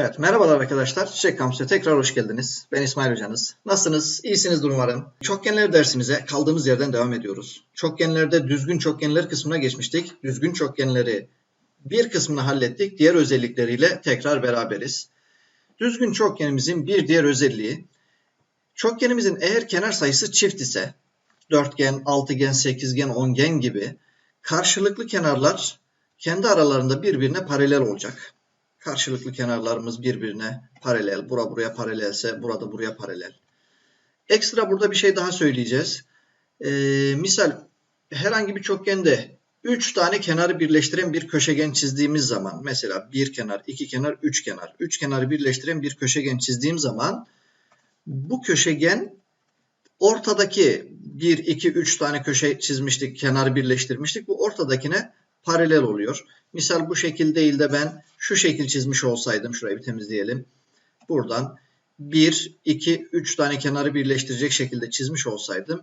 Evet, merhabalar arkadaşlar. Çiçek Kampüs'e tekrar hoş geldiniz. Ben İsmail Hocanız. Nasılsınız? İyisinizdir umarım. Çokgenler dersimize kaldığımız yerden devam ediyoruz. Çokgenlerde düzgün çokgenler kısmına geçmiştik. Düzgün çokgenleri bir kısmını hallettik. Diğer özellikleriyle tekrar beraberiz. Düzgün çokgenimizin bir diğer özelliği, çokgenimizin eğer kenar sayısı çift ise, dörtgen, altıgen, sekizgen, ongen gibi karşılıklı kenarlar kendi aralarında birbirine paralel olacak karşılıklı kenarlarımız birbirine paralel. Bura buraya paralelse burada buraya paralel. Ekstra burada bir şey daha söyleyeceğiz. Ee, misal herhangi bir çokgende 3 tane kenarı birleştiren bir köşegen çizdiğimiz zaman mesela bir kenar, iki kenar, üç kenar. Üç kenarı birleştiren bir köşegen çizdiğim zaman bu köşegen ortadaki 1, 2, 3 tane köşe çizmiştik, kenarı birleştirmiştik. Bu ortadakine paralel oluyor. Misal bu şekil değil de ben şu şekil çizmiş olsaydım, şurayı bir temizleyelim. Buradan 1, 2, 3 tane kenarı birleştirecek şekilde çizmiş olsaydım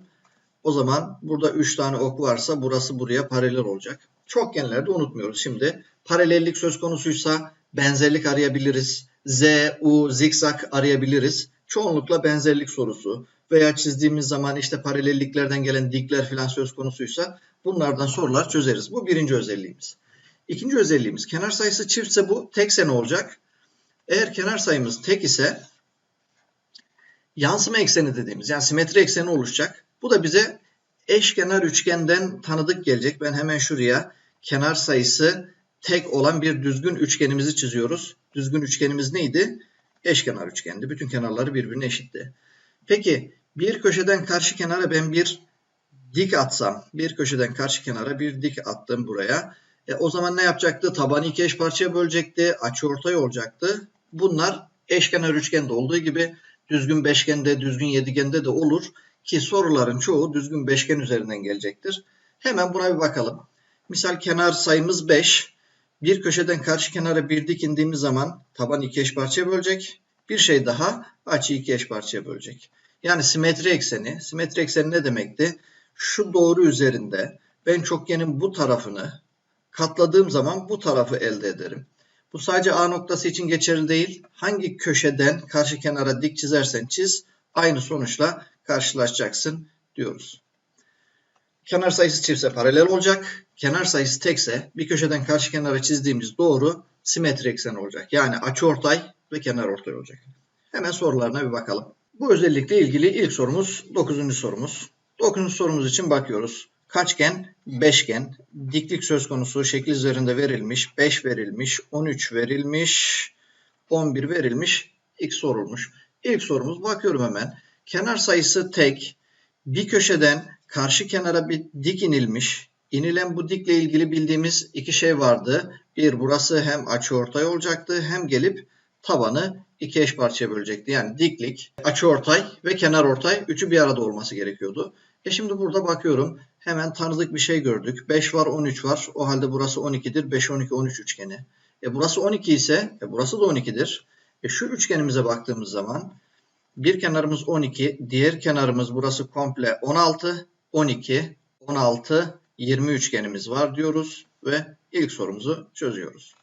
o zaman burada 3 tane ok varsa burası buraya paralel olacak. Çokgenlerde unutmuyoruz. Şimdi paralellik söz konusuysa benzerlik arayabiliriz. Z, U, zikzak arayabiliriz. Çoğunlukla benzerlik sorusu veya çizdiğimiz zaman işte paralelliklerden gelen dikler falan söz konusuysa bunlardan sorular çözeriz. Bu birinci özelliğimiz. İkinci özelliğimiz kenar sayısı çiftse bu tekse ne olacak? Eğer kenar sayımız tek ise yansıma ekseni dediğimiz yani simetri ekseni oluşacak. Bu da bize eşkenar üçgenden tanıdık gelecek. Ben hemen şuraya kenar sayısı tek olan bir düzgün üçgenimizi çiziyoruz. Düzgün üçgenimiz neydi? Eşkenar üçgendi. Bütün kenarları birbirine eşitti. Peki bir köşeden karşı kenara ben bir dik atsam, bir köşeden karşı kenara bir dik attım buraya. E, o zaman ne yapacaktı? Tabanı iki eş parçaya bölecekti. Açı ortay olacaktı. Bunlar eşkenar üçgende olduğu gibi düzgün beşgende, düzgün yedigende de olur. Ki soruların çoğu düzgün beşgen üzerinden gelecektir. Hemen buna bir bakalım. Misal kenar sayımız 5. Bir köşeden karşı kenara bir dik indiğimiz zaman taban iki eş parçaya bölecek. Bir şey daha açı iki eş parçaya bölecek. Yani simetri ekseni. Simetri ekseni ne demekti? Şu doğru üzerinde ben çokgenin bu tarafını katladığım zaman bu tarafı elde ederim. Bu sadece A noktası için geçerli değil. Hangi köşeden karşı kenara dik çizersen çiz aynı sonuçla karşılaşacaksın diyoruz. Kenar sayısı çiftse paralel olacak. Kenar sayısı tekse bir köşeden karşı kenara çizdiğimiz doğru simetri eksen olacak. Yani açıortay ve kenar ortay olacak. Hemen sorularına bir bakalım. Bu özellikle ilgili ilk sorumuz 9. sorumuz. 9. sorumuz için bakıyoruz. Kaçgen, beşgen, diklik söz konusu şekil üzerinde verilmiş, 5 verilmiş, 13 verilmiş, 11 verilmiş, ilk sorulmuş. İlk sorumuz bakıyorum hemen. Kenar sayısı tek, bir köşeden karşı kenara bir dik inilmiş. İnilen bu dikle ilgili bildiğimiz iki şey vardı. Bir burası hem açıortay olacaktı hem gelip tabanı iki eş parçaya bölecekti. Yani diklik, açıortay ve kenarortay üçü bir arada olması gerekiyordu. E şimdi burada bakıyorum. Hemen tanıdık bir şey gördük. 5 var 13 var. O halde burası 12'dir. 5, 12, 13 üçgeni. E burası 12 ise e burası da 12'dir. E şu üçgenimize baktığımız zaman bir kenarımız 12. Diğer kenarımız burası komple 16. 12, 16, 20 üçgenimiz var diyoruz. Ve ilk sorumuzu çözüyoruz.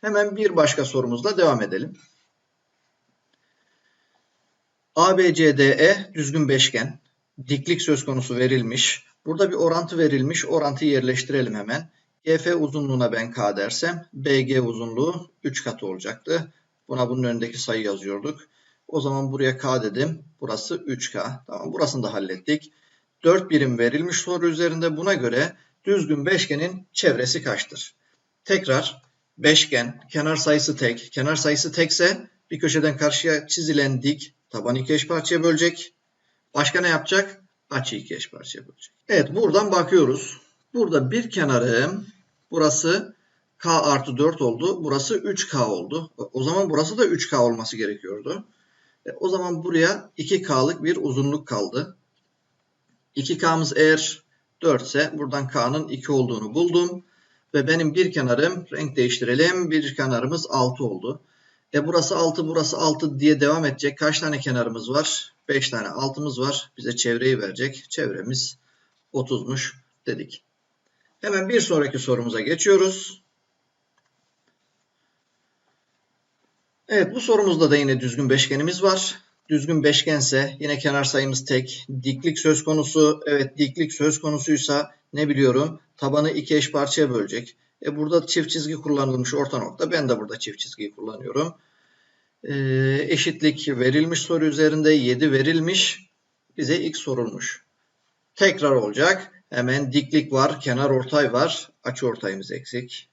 Hemen bir başka sorumuzla devam edelim. ABCDE düzgün beşgen diklik söz konusu verilmiş. Burada bir orantı verilmiş. Orantıyı yerleştirelim hemen. GF uzunluğuna ben K dersem BG uzunluğu 3 katı olacaktı. Buna bunun önündeki sayı yazıyorduk. O zaman buraya K dedim. Burası 3K. Tamam burasını da hallettik. 4 birim verilmiş soru üzerinde. Buna göre düzgün beşgenin çevresi kaçtır? Tekrar beşgen kenar sayısı tek. Kenar sayısı tekse bir köşeden karşıya çizilen dik tabanı iki parçaya bölecek. Başka ne yapacak? Açı iki eş parçaya bölecek. Evet buradan bakıyoruz. Burada bir kenarım burası k artı 4 oldu. Burası 3k oldu. O zaman burası da 3k olması gerekiyordu. E, o zaman buraya 2k'lık bir uzunluk kaldı. 2k'mız eğer 4 ise buradan k'nın 2 olduğunu buldum. Ve benim bir kenarım renk değiştirelim. Bir kenarımız 6 oldu. E burası 6 burası 6 diye devam edecek. Kaç tane kenarımız var? 5 tane altımız var. Bize çevreyi verecek. Çevremiz 30'muş dedik. Hemen bir sonraki sorumuza geçiyoruz. Evet bu sorumuzda da yine düzgün beşgenimiz var. Düzgün beşgense yine kenar sayımız tek. Diklik söz konusu. Evet diklik söz konusuysa ne biliyorum? Tabanı iki eş parçaya bölecek. E burada çift çizgi kullanılmış orta nokta. Ben de burada çift çizgiyi kullanıyorum. E, eşitlik verilmiş soru üzerinde 7 verilmiş. Bize x sorulmuş. Tekrar olacak. Hemen diklik var, kenar ortay var. Açı ortayımız eksik.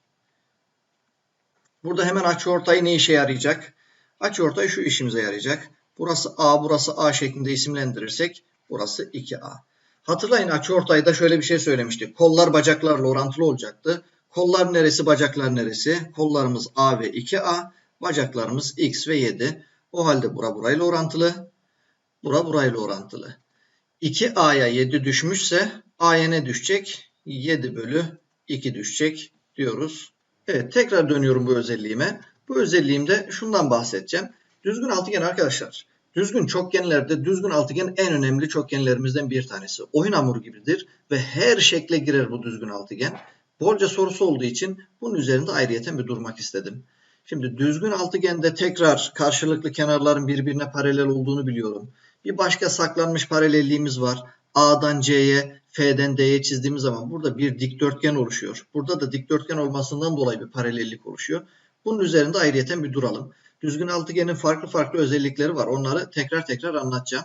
Burada hemen açı ortayı ne işe yarayacak? Açı ortay şu işimize yarayacak. Burası A, burası A şeklinde isimlendirirsek burası 2A. Hatırlayın açı ortayda şöyle bir şey söylemiştik. Kollar bacaklarla orantılı olacaktı. Kollar neresi, bacaklar neresi? Kollarımız A ve 2A, bacaklarımız X ve 7. O halde bura burayla orantılı, bura burayla orantılı. 2A'ya 7 düşmüşse A'ya ne düşecek? 7 bölü 2 düşecek diyoruz. Evet tekrar dönüyorum bu özelliğime. Bu özelliğimde şundan bahsedeceğim. Düzgün altıgen arkadaşlar. Düzgün çokgenlerde düzgün altıgen en önemli çokgenlerimizden bir tanesi. Oyun hamuru gibidir ve her şekle girer bu düzgün altıgen. Bolca sorusu olduğu için bunun üzerinde ayrıyeten bir durmak istedim. Şimdi düzgün altıgende tekrar karşılıklı kenarların birbirine paralel olduğunu biliyorum. Bir başka saklanmış paralelliğimiz var. A'dan C'ye, F'den D'ye çizdiğimiz zaman burada bir dikdörtgen oluşuyor. Burada da dikdörtgen olmasından dolayı bir paralellik oluşuyor. Bunun üzerinde ayrıyeten bir duralım. Düzgün altıgenin farklı farklı özellikleri var. Onları tekrar tekrar anlatacağım.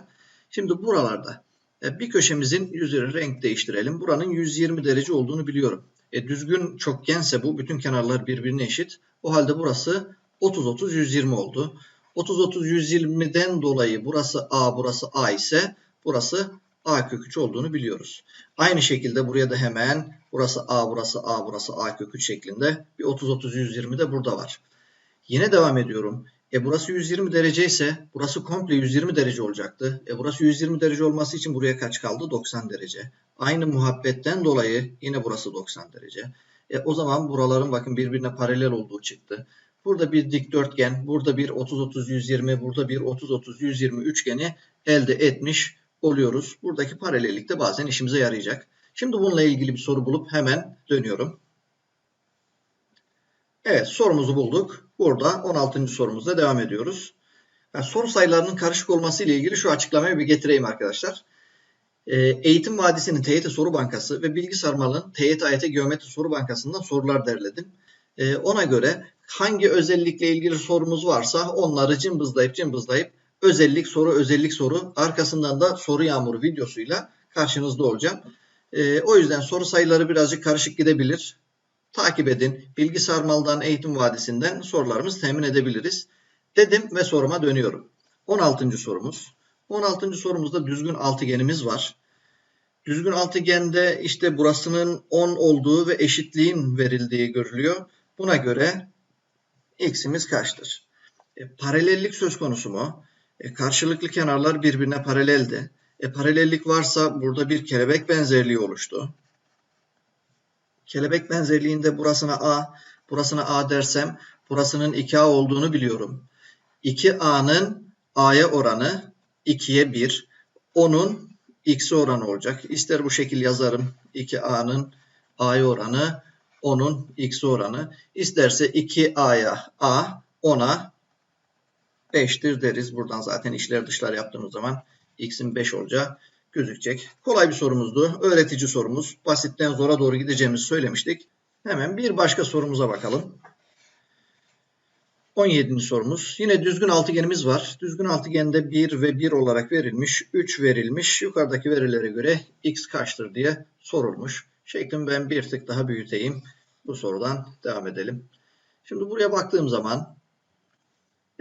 Şimdi buralarda e, bir köşemizin yüzünü renk değiştirelim. Buranın 120 derece olduğunu biliyorum. E, düzgün çokgense bu bütün kenarlar birbirine eşit. O halde burası 30-30-120 oldu. 30-30-120'den dolayı burası A, burası A ise burası A kök 3 olduğunu biliyoruz. Aynı şekilde buraya da hemen burası A, burası A, burası A kök 3 şeklinde bir 30-30-120 de burada var. Yine devam ediyorum. E burası 120 derece ise burası komple 120 derece olacaktı. E burası 120 derece olması için buraya kaç kaldı? 90 derece. Aynı muhabbetten dolayı yine burası 90 derece. E o zaman buraların bakın birbirine paralel olduğu çıktı. Burada bir dikdörtgen, burada bir 30-30-120, burada bir 30-30-120 üçgeni elde etmiş oluyoruz. Buradaki paralellik de bazen işimize yarayacak. Şimdi bununla ilgili bir soru bulup hemen dönüyorum. Evet sorumuzu bulduk. Burada 16. sorumuzda devam ediyoruz. Yani soru sayılarının karışık olması ile ilgili şu açıklamayı bir getireyim arkadaşlar. Ee, Eğitim Vadisi'nin TYT Soru Bankası ve Bilgi Sarmal'ın TYT AYT Geometri Soru Bankası'ndan sorular derledim. Ee, ona göre hangi özellikle ilgili sorumuz varsa onları cımbızlayıp cımbızlayıp özellik soru özellik soru arkasından da soru yağmuru videosuyla karşınızda olacağım. Ee, o yüzden soru sayıları birazcık karışık gidebilir takip edin. Bilgi Sarmal'dan Eğitim Vadisi'nden sorularımızı temin edebiliriz. Dedim ve soruma dönüyorum. 16. sorumuz. 16. sorumuzda düzgün altıgenimiz var. Düzgün altıgende işte burasının 10 olduğu ve eşitliğin verildiği görülüyor. Buna göre x'imiz kaçtır? E, paralellik söz konusu mu? E, karşılıklı kenarlar birbirine paraleldi. E, paralellik varsa burada bir kelebek benzerliği oluştu. Kelebek benzerliğinde burasına A, burasına A dersem burasının 2A olduğunu biliyorum. 2A'nın A'ya oranı 2'ye 1. Onun X'e oranı olacak. İster bu şekil yazarım. 2A'nın A'ya oranı, onun X'e oranı. İsterse 2A'ya A, 10'a 5'tir deriz. Buradan zaten işler dışlar yaptığımız zaman X'in 5 olacağı gözükecek. Kolay bir sorumuzdu. Öğretici sorumuz. Basitten zora doğru gideceğimizi söylemiştik. Hemen bir başka sorumuza bakalım. 17. sorumuz. Yine düzgün altıgenimiz var. Düzgün altıgende 1 ve 1 olarak verilmiş. 3 verilmiş. Yukarıdaki verilere göre x kaçtır diye sorulmuş. Şeklimi ben bir tık daha büyüteyim. Bu sorudan devam edelim. Şimdi buraya baktığım zaman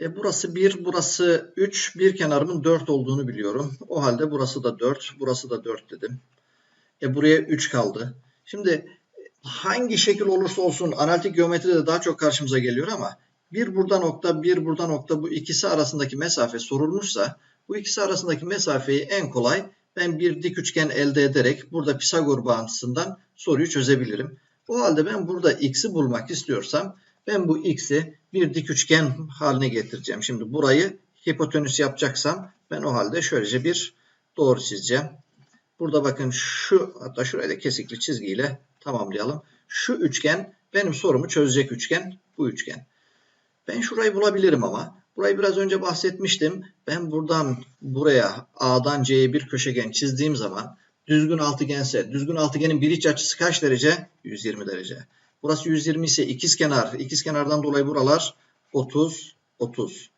e, burası 1, burası 3, bir kenarımın 4 olduğunu biliyorum. O halde burası da 4, burası da 4 dedim. E, buraya 3 kaldı. Şimdi hangi şekil olursa olsun analitik geometride daha çok karşımıza geliyor ama bir burada nokta, bir burada nokta bu ikisi arasındaki mesafe sorulmuşsa bu ikisi arasındaki mesafeyi en kolay ben bir dik üçgen elde ederek burada Pisagor bağıntısından soruyu çözebilirim. O halde ben burada x'i bulmak istiyorsam ben bu x'i bir dik üçgen haline getireceğim. Şimdi burayı hipotenüs yapacaksam ben o halde şöylece bir doğru çizeceğim. Burada bakın şu hatta şurayı da kesikli çizgiyle tamamlayalım. Şu üçgen benim sorumu çözecek üçgen bu üçgen. Ben şurayı bulabilirim ama Burayı biraz önce bahsetmiştim. Ben buradan buraya A'dan C'ye bir köşegen çizdiğim zaman düzgün altıgense düzgün altıgenin bir iç açısı kaç derece? 120 derece. Burası 120 ise ikizkenar. İkizkenardan dolayı buralar 30 30.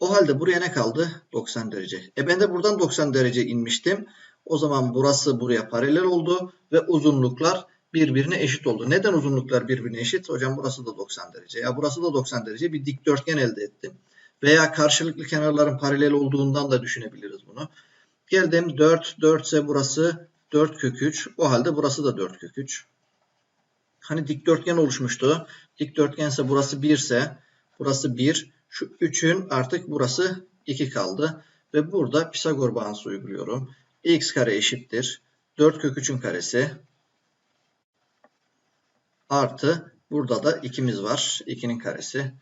O halde buraya ne kaldı? 90 derece. E ben de buradan 90 derece inmiştim. O zaman burası buraya paralel oldu ve uzunluklar birbirine eşit oldu. Neden uzunluklar birbirine eşit? Hocam burası da 90 derece. Ya burası da 90 derece. Bir dikdörtgen elde ettim. Veya karşılıklı kenarların paralel olduğundan da düşünebiliriz bunu. Geldim 4, 4 ise burası 4 kök 3. O halde burası da 4 kök 3. Hani dikdörtgen oluşmuştu. Dikdörtgen ise burası 1 ise burası 1. Şu 3'ün artık burası 2 kaldı. Ve burada Pisagor bağıntısı uyguluyorum. x kare eşittir. 4 kök 3'ün karesi artı burada da 2'miz var. 2'nin karesi.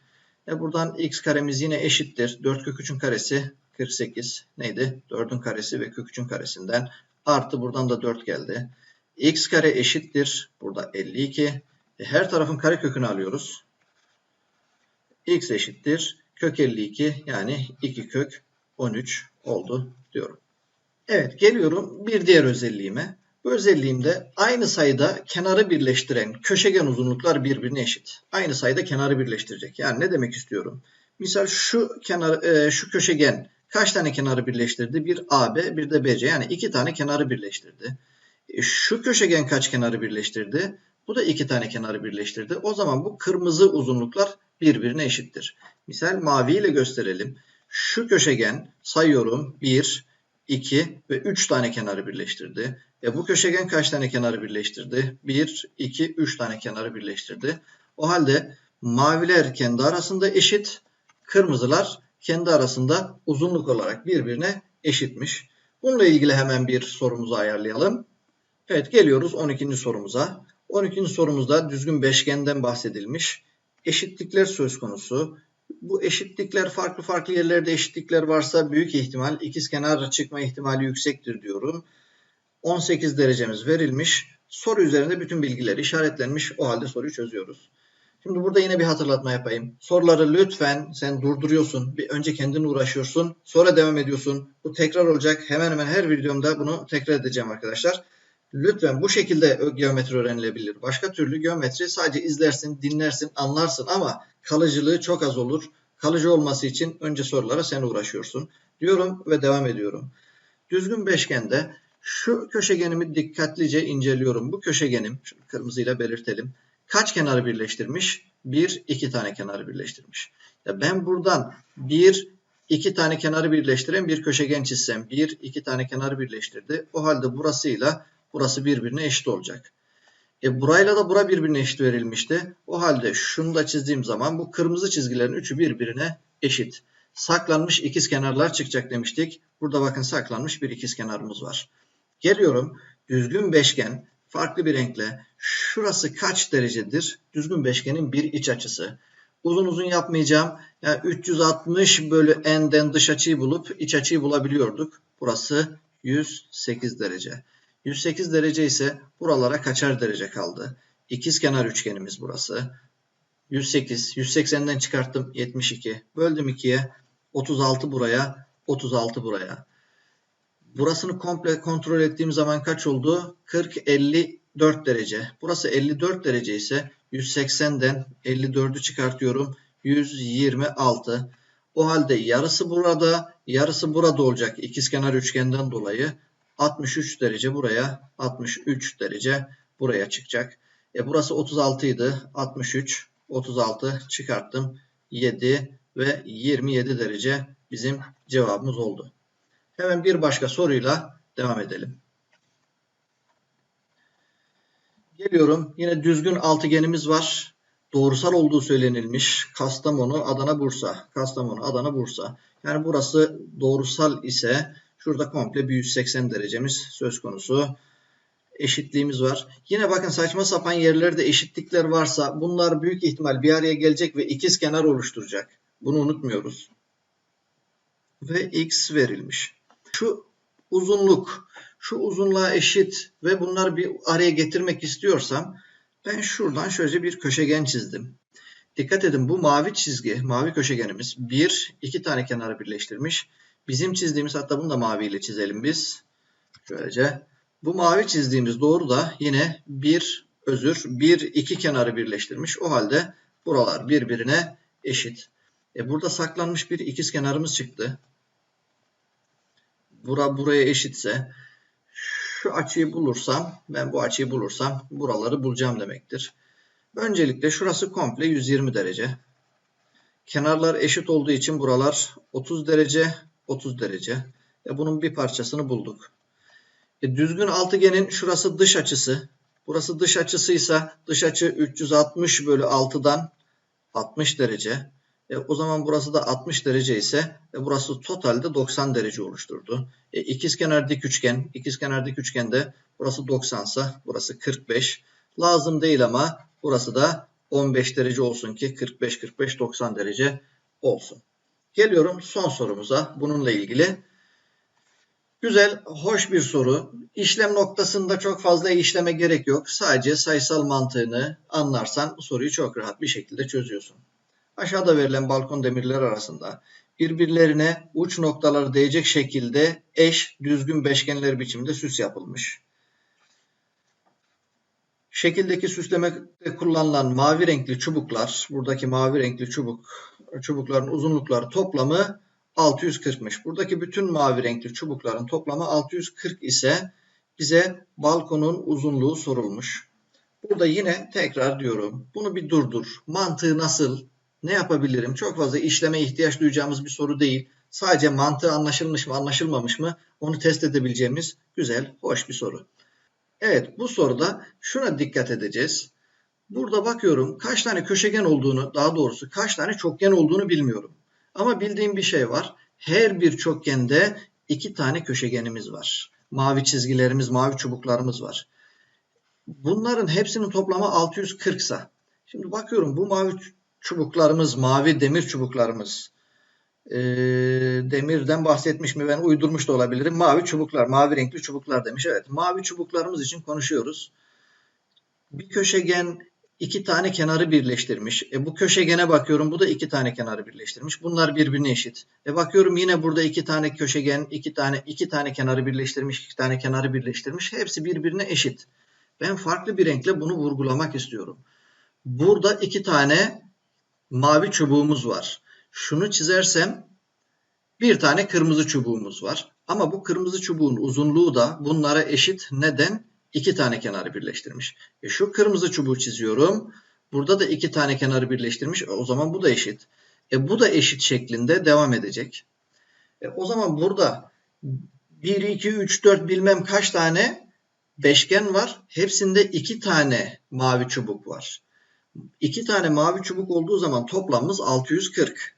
E buradan x karemiz yine eşittir. 4 kök 3'ün karesi 48 neydi? 4'ün karesi ve kök 3'ün karesinden artı buradan da 4 geldi. X kare eşittir. Burada 52. E her tarafın kare kökünü alıyoruz. x eşittir. Kök 52 yani 2 kök 13 oldu diyorum. Evet geliyorum bir diğer özelliğime. Bu özelliğimde aynı sayıda kenarı birleştiren köşegen uzunluklar birbirine eşit. Aynı sayıda kenarı birleştirecek. Yani ne demek istiyorum? Misal şu kenar e, şu köşegen kaç tane kenarı birleştirdi? Bir AB, bir de BC. Yani iki tane kenarı birleştirdi. Şu köşegen kaç kenarı birleştirdi? Bu da iki tane kenarı birleştirdi. O zaman bu kırmızı uzunluklar birbirine eşittir. Misal mavi ile gösterelim. Şu köşegen sayıyorum 1, 2 ve 3 tane kenarı birleştirdi. E bu köşegen kaç tane kenarı birleştirdi? 1, 2, 3 tane kenarı birleştirdi. O halde maviler kendi arasında eşit, kırmızılar kendi arasında uzunluk olarak birbirine eşitmiş. Bununla ilgili hemen bir sorumuzu ayarlayalım. Evet geliyoruz 12. sorumuza. 12. sorumuzda düzgün beşgenden bahsedilmiş. Eşitlikler söz konusu. Bu eşitlikler farklı farklı yerlerde eşitlikler varsa büyük ihtimal ikizkenar çıkma ihtimali yüksektir diyorum. 18 derecemiz verilmiş. Soru üzerinde bütün bilgiler işaretlenmiş. O halde soruyu çözüyoruz. Şimdi burada yine bir hatırlatma yapayım. Soruları lütfen sen durduruyorsun. Bir önce kendin uğraşıyorsun. Sonra devam ediyorsun. Bu tekrar olacak. Hemen hemen her videomda bunu tekrar edeceğim arkadaşlar. Lütfen bu şekilde geometri öğrenilebilir. Başka türlü geometri sadece izlersin, dinlersin, anlarsın ama kalıcılığı çok az olur. Kalıcı olması için önce sorulara sen uğraşıyorsun. Diyorum ve devam ediyorum. Düzgün beşgende şu köşegenimi dikkatlice inceliyorum. Bu köşegenim, kırmızıyla belirtelim. Kaç kenarı birleştirmiş? Bir, iki tane kenarı birleştirmiş. Ya ben buradan bir, iki tane kenarı birleştiren bir köşegen çizsem. Bir, iki tane kenarı birleştirdi. O halde burasıyla burası birbirine eşit olacak. E burayla da bura birbirine eşit verilmişti. O halde şunu da çizdiğim zaman bu kırmızı çizgilerin üçü birbirine eşit. Saklanmış ikiz kenarlar çıkacak demiştik. Burada bakın saklanmış bir ikiz kenarımız var. Geliyorum düzgün beşgen farklı bir renkle şurası kaç derecedir? Düzgün beşgenin bir iç açısı. Uzun uzun yapmayacağım. Yani 360 bölü n'den dış açıyı bulup iç açıyı bulabiliyorduk. Burası 108 derece. 108 derece ise buralara kaçar derece kaldı? İkiz kenar üçgenimiz burası. 108, 180'den çıkarttım 72. Böldüm 2'ye. 36 buraya, 36 buraya. Burasını komple kontrol ettiğim zaman kaç oldu? 40, 54 derece. Burası 54 derece ise 180'den 54'ü çıkartıyorum. 126. O halde yarısı burada, yarısı burada olacak ikizkenar üçgenden dolayı. 63 derece buraya, 63 derece buraya çıkacak. E burası 36 idi. 63, 36 çıkarttım. 7 ve 27 derece bizim cevabımız oldu. Hemen bir başka soruyla devam edelim. Geliyorum. Yine düzgün altıgenimiz var. Doğrusal olduğu söylenilmiş. Kastamonu, Adana, Bursa. Kastamonu, Adana, Bursa. Yani burası doğrusal ise şurada komple bir 180 derecemiz söz konusu. Eşitliğimiz var. Yine bakın saçma sapan yerlerde eşitlikler varsa bunlar büyük ihtimal bir araya gelecek ve ikiz kenar oluşturacak. Bunu unutmuyoruz. Ve x verilmiş şu uzunluk şu uzunluğa eşit ve bunları bir araya getirmek istiyorsam ben şuradan şöyle bir köşegen çizdim. Dikkat edin bu mavi çizgi, mavi köşegenimiz bir, iki tane kenarı birleştirmiş. Bizim çizdiğimiz hatta bunu da maviyle çizelim biz. Şöylece. Bu mavi çizdiğimiz doğru da yine bir özür, bir iki kenarı birleştirmiş. O halde buralar birbirine eşit. E burada saklanmış bir ikiz kenarımız çıktı. Bura buraya eşitse şu açıyı bulursam, ben bu açıyı bulursam buraları bulacağım demektir. Öncelikle şurası komple 120 derece. Kenarlar eşit olduğu için buralar 30 derece, 30 derece. E bunun bir parçasını bulduk. E düzgün altıgenin şurası dış açısı. Burası dış açısıysa dış açı 360 bölü 6'dan 60 derece. E, o zaman burası da 60 derece ise e, burası totalde 90 derece oluşturdu. E, ikizkenar dik üçgen, ikizkenar dik üçgende burası 90 ise burası 45. Lazım değil ama burası da 15 derece olsun ki 45 45 90 derece olsun. Geliyorum son sorumuza bununla ilgili. Güzel, hoş bir soru. İşlem noktasında çok fazla işleme gerek yok. Sadece sayısal mantığını anlarsan soruyu çok rahat bir şekilde çözüyorsun. Aşağıda verilen balkon demirleri arasında birbirlerine uç noktaları değecek şekilde eş düzgün beşgenler biçiminde süs yapılmış. Şekildeki süslemede kullanılan mavi renkli çubuklar, buradaki mavi renkli çubuk çubukların uzunlukları toplamı 640'mış. Buradaki bütün mavi renkli çubukların toplamı 640 ise bize balkonun uzunluğu sorulmuş. Burada yine tekrar diyorum. Bunu bir durdur. Mantığı nasıl? Ne yapabilirim? Çok fazla işleme ihtiyaç duyacağımız bir soru değil. Sadece mantığı anlaşılmış mı anlaşılmamış mı onu test edebileceğimiz güzel, hoş bir soru. Evet bu soruda şuna dikkat edeceğiz. Burada bakıyorum kaç tane köşegen olduğunu daha doğrusu kaç tane çokgen olduğunu bilmiyorum. Ama bildiğim bir şey var. Her bir çokgende iki tane köşegenimiz var. Mavi çizgilerimiz, mavi çubuklarımız var. Bunların hepsinin toplamı 640 ise. Şimdi bakıyorum bu mavi çubuklarımız, mavi demir çubuklarımız. E, demirden bahsetmiş mi ben uydurmuş da olabilirim. Mavi çubuklar, mavi renkli çubuklar demiş. Evet mavi çubuklarımız için konuşuyoruz. Bir köşegen iki tane kenarı birleştirmiş. E, bu köşegene bakıyorum. Bu da iki tane kenarı birleştirmiş. Bunlar birbirine eşit. E, bakıyorum yine burada iki tane köşegen, iki tane iki tane kenarı birleştirmiş, iki tane kenarı birleştirmiş. Hepsi birbirine eşit. Ben farklı bir renkle bunu vurgulamak istiyorum. Burada iki tane mavi çubuğumuz var. Şunu çizersem bir tane kırmızı çubuğumuz var. Ama bu kırmızı çubuğun uzunluğu da bunlara eşit. Neden? İki tane kenarı birleştirmiş. E şu kırmızı çubuğu çiziyorum. Burada da iki tane kenarı birleştirmiş. E o zaman bu da eşit. E bu da eşit şeklinde devam edecek. E o zaman burada 1, 2, 3, 4 bilmem kaç tane beşgen var. Hepsinde iki tane mavi çubuk var. İki tane mavi çubuk olduğu zaman toplamımız 640.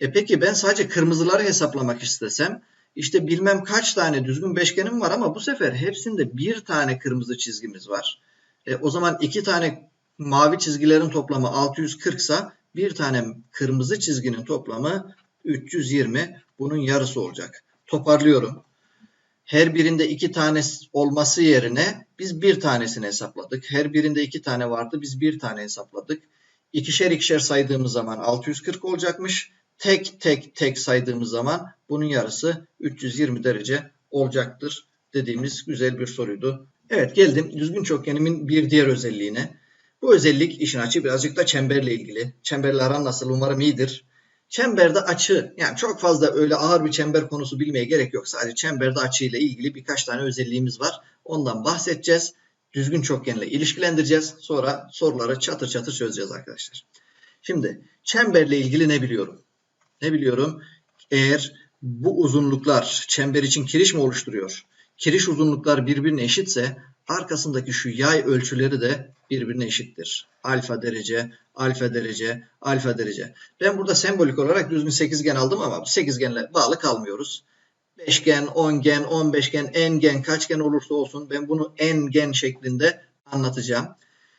E peki ben sadece kırmızıları hesaplamak istesem işte bilmem kaç tane düzgün beşgenim var ama bu sefer hepsinde bir tane kırmızı çizgimiz var. E, o zaman iki tane mavi çizgilerin toplamı 640 ise bir tane kırmızı çizginin toplamı 320. Bunun yarısı olacak. Toparlıyorum. Her birinde iki tane olması yerine biz bir tanesini hesapladık. Her birinde iki tane vardı. Biz bir tane hesapladık. İkişer ikişer saydığımız zaman 640 olacakmış tek tek tek saydığımız zaman bunun yarısı 320 derece olacaktır dediğimiz güzel bir soruydu. Evet geldim düzgün çokgenimin bir diğer özelliğine. Bu özellik işin açı birazcık da çemberle ilgili. Çemberle aran nasıl umarım iyidir. Çemberde açı yani çok fazla öyle ağır bir çember konusu bilmeye gerek yok. Sadece çemberde açı ile ilgili birkaç tane özelliğimiz var. Ondan bahsedeceğiz. Düzgün çokgenle ilişkilendireceğiz. Sonra soruları çatır çatır çözeceğiz arkadaşlar. Şimdi çemberle ilgili ne biliyorum? Ne biliyorum? Eğer bu uzunluklar çember için kiriş mi oluşturuyor? Kiriş uzunluklar birbirine eşitse arkasındaki şu yay ölçüleri de birbirine eşittir. Alfa derece, alfa derece, alfa derece. Ben burada sembolik olarak düzgün sekizgen aldım ama sekizgenle bağlı kalmıyoruz. Beşgen, ongen, on beşgen, engen, kaçgen olursa olsun ben bunu engen şeklinde anlatacağım.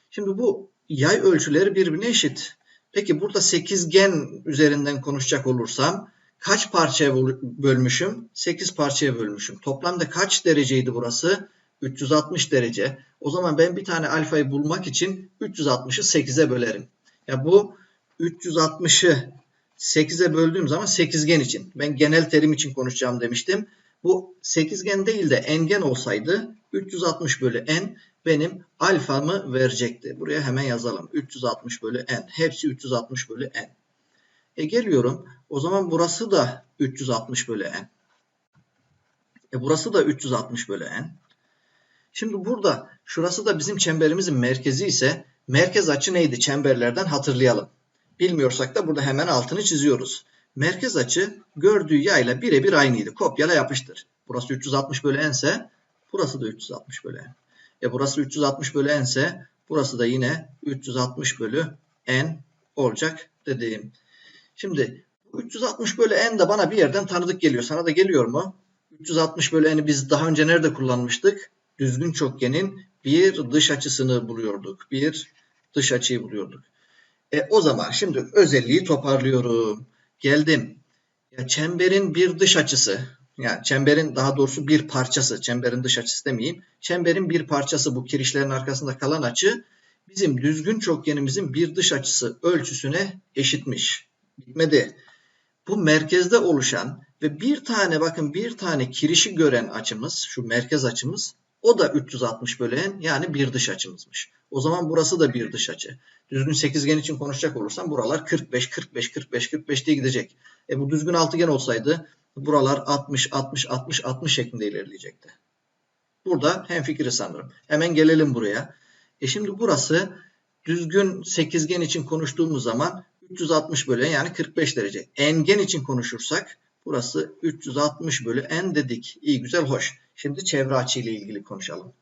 Şimdi bu yay ölçüleri birbirine eşit. Peki burada sekizgen üzerinden konuşacak olursam kaç parçaya bölmüşüm? 8 parçaya bölmüşüm. Toplamda kaç dereceydi burası? 360 derece. O zaman ben bir tane alfayı bulmak için 360'ı 8'e bölerim. Ya bu 360'ı 8'e böldüğüm zaman sekizgen için. Ben genel terim için konuşacağım demiştim. Bu sekizgen değil de engen olsaydı 360 bölü n benim alfamı verecekti. Buraya hemen yazalım. 360 bölü n. Hepsi 360 bölü n. E geliyorum. O zaman burası da 360 bölü n. E burası da 360 bölü n. Şimdi burada şurası da bizim çemberimizin merkezi ise merkez açı neydi çemberlerden hatırlayalım. Bilmiyorsak da burada hemen altını çiziyoruz. Merkez açı gördüğü yayla birebir aynıydı. Kopyala yapıştır. Burası 360 bölü n ise burası da 360 bölü n. E burası 360 bölü n ise burası da yine 360 bölü n olacak dediğim. Şimdi 360 bölü n de bana bir yerden tanıdık geliyor. Sana da geliyor mu? 360 bölü n'i biz daha önce nerede kullanmıştık? Düzgün çokgenin bir dış açısını buluyorduk. Bir dış açıyı buluyorduk. E, o zaman şimdi özelliği toparlıyorum. Geldim. Ya çemberin bir dış açısı. Yani çemberin daha doğrusu bir parçası. Çemberin dış açısı demeyeyim. Çemberin bir parçası bu kirişlerin arkasında kalan açı bizim düzgün çokgenimizin bir dış açısı ölçüsüne eşitmiş. Bitmedi. Bu merkezde oluşan ve bir tane bakın bir tane kirişi gören açımız şu merkez açımız o da 360 bölü n yani bir dış açımızmış. O zaman burası da bir dış açı. Düzgün sekizgen için konuşacak olursam buralar 45, 45, 45, 45 diye gidecek. E bu düzgün altıgen olsaydı buralar 60, 60, 60, 60 şeklinde ilerleyecekti. Burada hemfikiriz sanırım. Hemen gelelim buraya. E şimdi burası düzgün sekizgen için konuştuğumuz zaman 360 bölü yani 45 derece. Engen için konuşursak burası 360 bölü n dedik. İyi güzel hoş. Şimdi çevre açı ile ilgili konuşalım.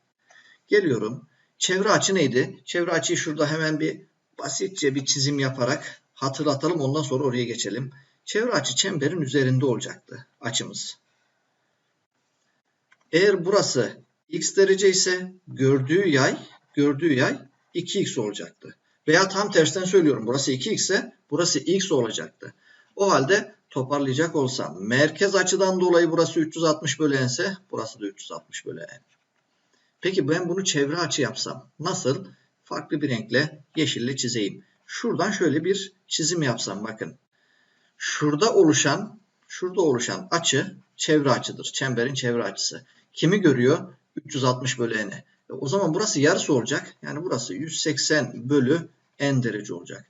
Geliyorum. Çevre açı neydi? Çevre açıyı şurada hemen bir basitçe bir çizim yaparak hatırlatalım. Ondan sonra oraya geçelim. Çevre açı çemberin üzerinde olacaktı açımız. Eğer burası x derece ise gördüğü yay gördüğü yay 2x olacaktı. Veya tam tersten söylüyorum. Burası 2x ise burası x olacaktı. O halde toparlayacak olsam merkez açıdan dolayı burası 360 bölü n ise burası da 360 bölü. Peki ben bunu çevre açı yapsam nasıl? Farklı bir renkle yeşille çizeyim. Şuradan şöyle bir çizim yapsam bakın. Şurada oluşan şurada oluşan açı çevre açıdır. Çemberin çevre açısı. Kimi görüyor? 360 bölü n. E, o zaman burası yarısı olacak. Yani burası 180 bölü n derece olacak.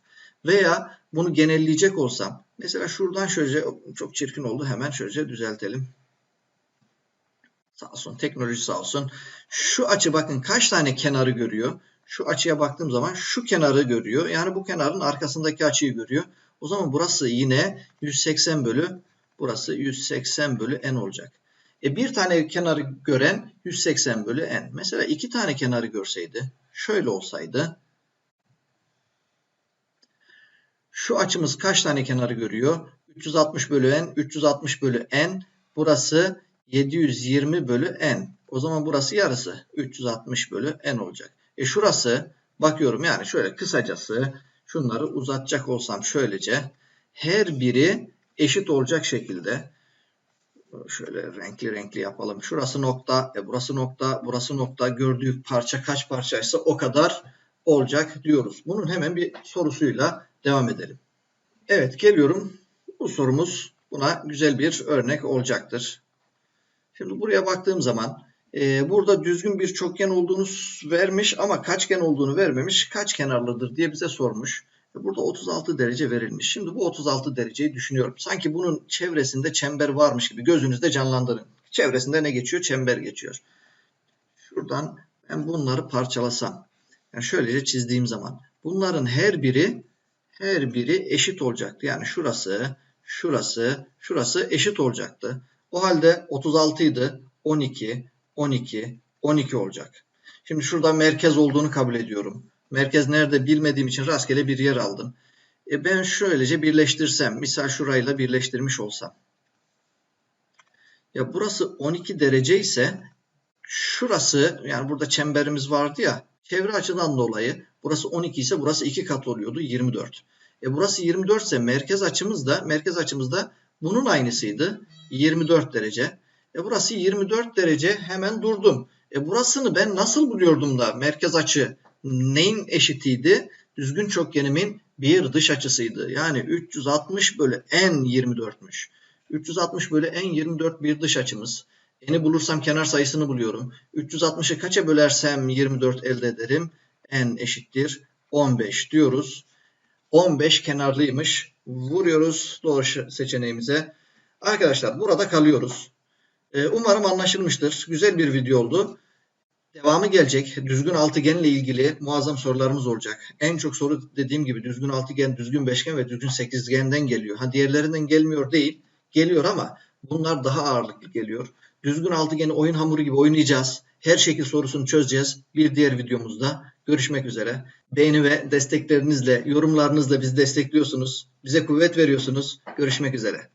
Veya bunu genelleyecek olsam mesela şuradan şöyle çok çirkin oldu hemen şöyle düzeltelim. Sağ olsun teknoloji sağ olsun. Şu açı bakın kaç tane kenarı görüyor. Şu açıya baktığım zaman şu kenarı görüyor. Yani bu kenarın arkasındaki açıyı görüyor. O zaman burası yine 180 bölü burası 180 bölü n olacak. E bir tane kenarı gören 180 bölü n. Mesela iki tane kenarı görseydi şöyle olsaydı şu açımız kaç tane kenarı görüyor? 360 bölü n, 360 bölü n. Burası 720 bölü n. O zaman burası yarısı. 360 bölü n olacak. E şurası bakıyorum yani şöyle kısacası şunları uzatacak olsam şöylece her biri eşit olacak şekilde şöyle renkli renkli yapalım. Şurası nokta, e burası nokta, burası nokta. Gördüğü parça kaç parçaysa o kadar olacak diyoruz. Bunun hemen bir sorusuyla devam edelim. Evet geliyorum. Bu sorumuz buna güzel bir örnek olacaktır. Şimdi buraya baktığım zaman e, burada düzgün bir çokgen olduğunu vermiş ama kaçgen olduğunu vermemiş. Kaç kenarlıdır diye bize sormuş. Burada 36 derece verilmiş. Şimdi bu 36 dereceyi düşünüyorum. Sanki bunun çevresinde çember varmış gibi gözünüzde canlandırın. Çevresinde ne geçiyor? Çember geçiyor. Şuradan ben bunları parçalasam. Yani şöylece çizdiğim zaman bunların her biri her biri eşit olacaktı. Yani şurası, şurası, şurası eşit olacaktı. O halde 36 idi. 12, 12, 12 olacak. Şimdi şurada merkez olduğunu kabul ediyorum. Merkez nerede bilmediğim için rastgele bir yer aldım. E ben şöylece birleştirsem, misal şurayla birleştirmiş olsam. Ya burası 12 derece ise şurası yani burada çemberimiz vardı ya çevre açıdan dolayı burası 12 ise burası 2 kat oluyordu 24. E burası 24 ise merkez açımız da merkez açımız da bunun aynısıydı 24 derece. E burası 24 derece hemen durdum. E burasını ben nasıl buluyordum da merkez açı neyin eşitiydi? Düzgün çokgenimin bir dış açısıydı. Yani 360 bölü n 24'müş. 360 bölü n 24 bir dış açımız. N'i bulursam kenar sayısını buluyorum. 360'ı kaça bölersem 24 elde ederim? n eşittir 15 diyoruz. 15 kenarlıymış. Vuruyoruz doğru seçeneğimize. Arkadaşlar burada kalıyoruz. Ee, umarım anlaşılmıştır. Güzel bir video oldu. Devamı gelecek. Düzgün altıgenle ilgili muazzam sorularımız olacak. En çok soru dediğim gibi düzgün altıgen, düzgün beşgen ve düzgün sekizgenden geliyor. Ha diğerlerinden gelmiyor değil. Geliyor ama bunlar daha ağırlıklı geliyor. Düzgün altıgeni oyun hamuru gibi oynayacağız. Her şekil sorusunu çözeceğiz. Bir diğer videomuzda görüşmek üzere. Beğeni ve desteklerinizle, yorumlarınızla bizi destekliyorsunuz. Bize kuvvet veriyorsunuz. Görüşmek üzere.